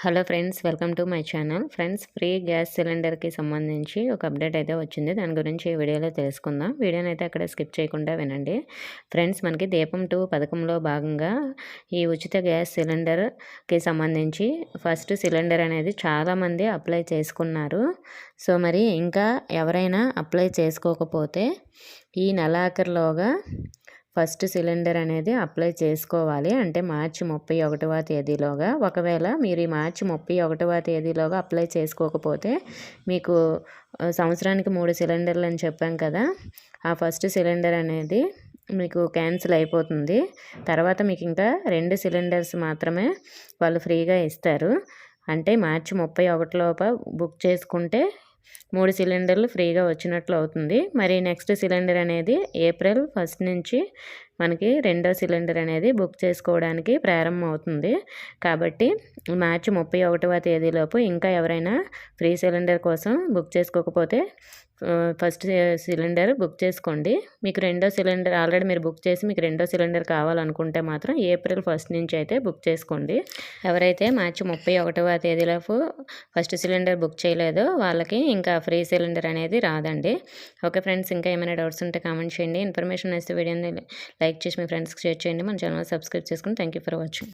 Hello friends welcome to my channel. Friends free gas సిలిండర్కి సంబంధించి ఒక update అయితే వచ్చింది. దాని గురించి ఈ వీడియోలో తెలుసుకుందాం. వీడియోని అయితే అక్కడ స్కిప్ చేయకుండా వినండి. ఫ్రెండ్స్ మనకి దీపం టూ పథకంలో భాగంగా ఈ ఉచిత గ్యాస్ సిలిండర్కి సంబంధించి ఫస్ట్ సిలిండర్ అనేది చాలామంది అప్లై చేసుకున్నారు. సో మరి ఇంకా ఎవరైనా అప్లై చేసుకోకపోతే ఈ నెలాఖరులోగా ఫస్ట్ సిలిండర్ అనేది అప్లై చేసుకోవాలి. అంటే మార్చి ముప్పై ఒకటవ తేదీలోగా. ఒకవేళ మీరు ఈ మార్చి ముప్పై ఒకటవ తేదీలోగా అప్లై చేసుకోకపోతే మీకు సంవత్సరానికి మూడు సిలిండర్లు అని చెప్పాం కదా. ఆ ఫస్ట్ సిలిండర్ అనేది మీకు క్యాన్సిల్ అయిపోతుంది. తర్వాత మీకు ఇంకా రెండు సిలిండర్స్ మాత్రమే వాళ్ళు ఫ్రీగా ఇస్తారు. అంటే మార్చి ముప్పై ఒకటిలోప బుక్ చేసుకుంటే మూడు సిలిండర్లు ఫ్రీగా వచ్చినట్లు అవుతుంది. మరి నెక్స్ట్ సిలిండర్ అనేది ఏప్రిల్ ఫస్ట్ నుంచి మనకి రెండో సిలిండర్ అనేది బుక్ చేసుకోవడానికి ప్రారంభం అవుతుంది కాబట్టి మార్చి ముప్పై ఒకటవ తేదీలోపు ఇంకా ఎవరైనా ఫ్రీ సిలిండర్ కోసం బుక్ చేసుకోకపోతే ఫస్ట్ సిలిండర్ బుక్ చేసుకోండి. మీకు రెండో సిలిండర్ ఆల్రెడీ మీరు బుక్ చేసి మీకు రెండో సిలిండర్ కావాలనుకుంటే మాత్రం ఏప్రిల్ ఫస్ట్ నుంచి అయితే బుక్ చేసుకోండి. ఎవరైతే మార్చి ముప్పై ఒకటవ తేదీలోపు ఫస్ట్ సిలిండర్ బుక్ చేయలేదో వాళ్ళకి ఇంకా ఫ్రీ సిలిండర్ అనేది రాదండి. ఓకే ఫ్రెండ్స్ ఇంకా ఏమైనా డౌట్స్ ఉంటే కామెంట్ చేయండి. ఇన్ఫర్మేషన్ వేస్తే వీడియోని లైక్ చేసి మీ ఫ్రెండ్స్కి షేర్ చేయండి. మన ఛానల్ సబ్స్క్రైబ్ చేసుకుని థ్యాంక్ ఫర్ వాచింగ్.